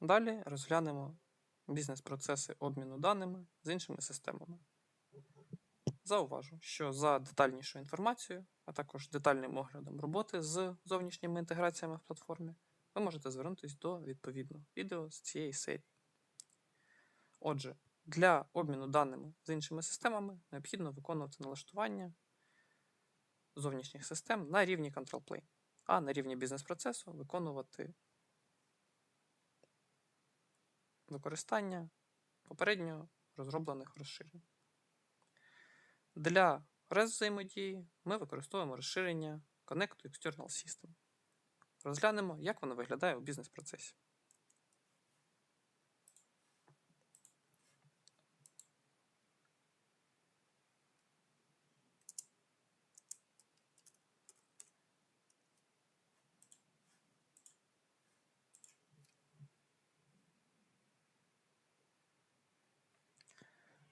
Далі розглянемо бізнес-процеси обміну даними з іншими системами. Зауважу, що за детальнішою інформацією, а також детальним оглядом роботи з зовнішніми інтеграціями в платформі, ви можете звернутися до відповідного відео з цієї серії. Отже, для обміну даними з іншими системами необхідно виконувати налаштування зовнішніх систем на рівні Control Plane, а на рівні бізнес-процесу виконувати використання попередньо розроблених розширень. Для REST взаємодії ми використовуємо розширення Connect External System. Розглянемо, як воно виглядає у бізнес-процесі.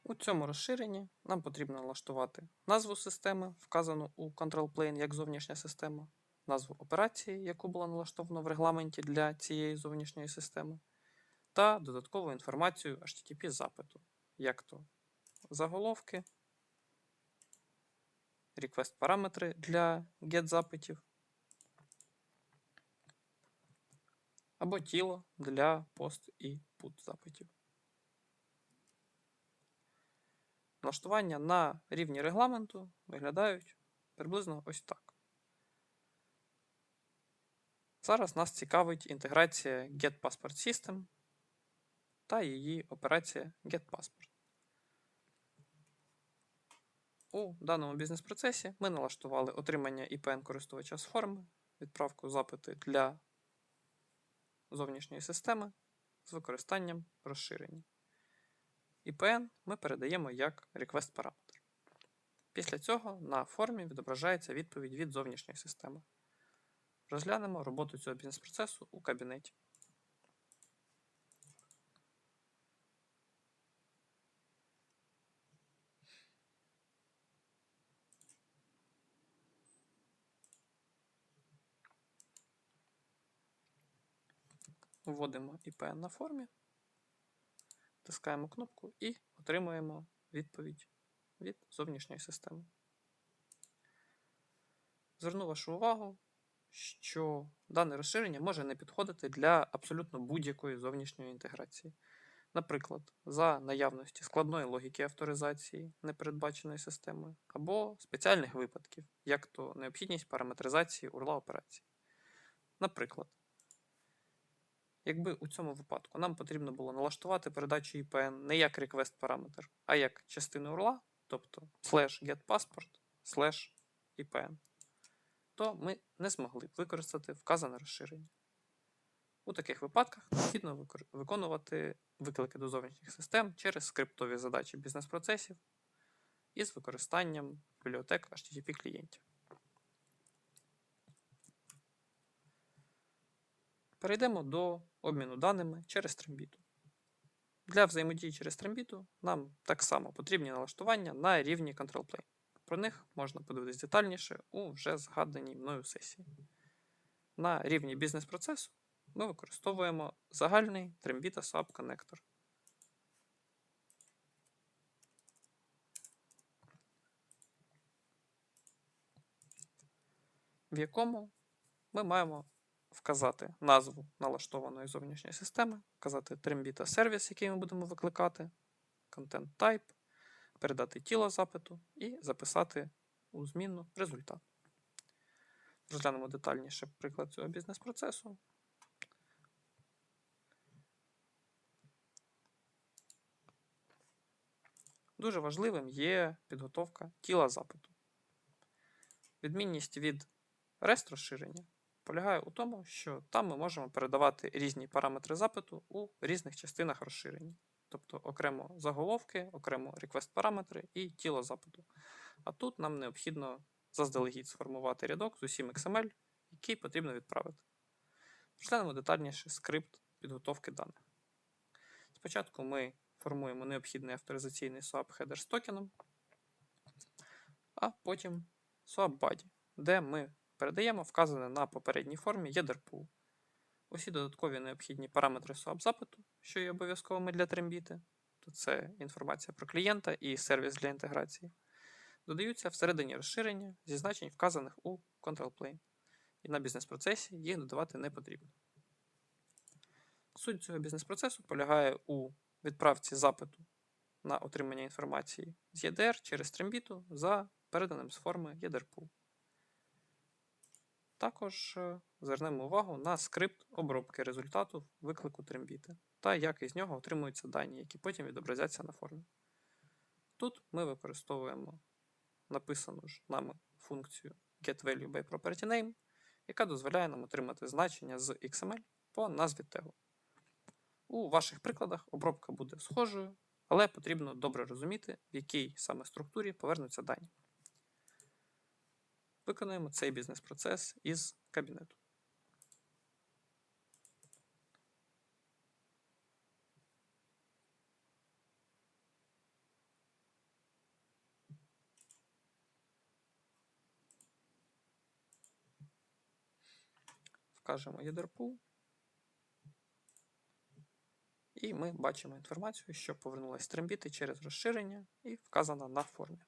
У цьому розширенні нам потрібно налаштувати назву системи, вказану у Control Plane як зовнішня система, назву операції, яку було налаштовано в регламенті для цієї зовнішньої системи, та додаткову інформацію HTTP запиту, як то заголовки, request параметри для GET запитів або тіло для POST і PUT запитів. Налаштування на рівні регламенту виглядають приблизно ось так. Зараз нас цікавить інтеграція GetPassport System та її операція GetPassport. У даному бізнес-процесі ми налаштували отримання IPN користувача з форми, відправку запити для зовнішньої системи з використанням розширення. IPN ми передаємо як request параметр. Після цього на формі відображається відповідь від зовнішньої системи. Розглянемо роботу цього бізнес-процесу у кабінеті. Вводимо IPN на формі, тискаємо кнопку і отримуємо відповідь від зовнішньої системи. Зверну вашу увагу, що дане розширення може не підходити для абсолютно будь-якої зовнішньої інтеграції. Наприклад, за наявності складної логіки авторизації, непередбаченої системою, або спеціальних випадків, як то необхідність параметризації урла операції. Наприклад, якби у цьому випадку нам потрібно було налаштувати передачу IPN не як request параметр, а як частину URL, тобто slash getPassport slash IPN, то ми не змогли б використати вказане розширення. У таких випадках необхідно виконувати виклики до зовнішніх систем через скриптові задачі бізнес-процесів із використанням бібліотек HTTP клієнтів. Перейдемо до обміну даними через Trimбіту. Для взаємодії через Trimбіту нам так само потрібні налаштування на рівні Control Plane. Про них можна подивитись детальніше у вже згаданій мною сесії. На рівні бізнес-процесу ми використовуємо загальний Trimбіta SAP коннектор. в якому ми маємо вказати назву налаштованої зовнішньої системи, вказати Trimбіта сервіс, який ми будемо викликати, Content Type, передати тіло запиту і записати у змінну результат. Розглянемо детальніше приклад цього бізнес-процесу. Дуже важливим є підготовка тіла запиту. Відмінність від REST розширення полягає у тому, що там ми можемо передавати різні параметри запиту у різних частинах розширення. Тобто окремо заголовки, окремо request параметри і тіло запиту. А тут нам необхідно заздалегідь сформувати рядок з усім XML, який потрібно відправити. Розглянемо детальніше скрипт підготовки даних. Спочатку ми формуємо необхідний авторизаційний SOAP header з токеном, а потім SOAP body, де ми передаємо вказане на попередній формі header усі додаткові необхідні параметри SOAP запиту, що є обов'язковими для трембіти, то це інформація про клієнта і сервіс для інтеграції, додаються всередині розширення зі значень, вказаних у Control Plane. І на бізнес-процесі їх додавати не потрібно. Суть цього бізнес-процесу полягає у відправці запиту на отримання інформації з EDR через трембіту за переданим з форми EDR-Pool. Також е, звернемо увагу на скрипт обробки результату виклику трембіти та як із нього отримуються дані, які потім відобразяться на формі. Тут ми використовуємо написану ж нами функцію getValueByPropertyName, яка дозволяє нам отримати значення з XML по назві тегу. У ваших прикладах обробка буде схожою, але потрібно добре розуміти, в якій саме структурі повернуться дані. Виконуємо цей бізнес-процес із кабінету. Вкажемо ядерпул. І ми бачимо інформацію, що повернулася трембіти через розширення і вказана на формі.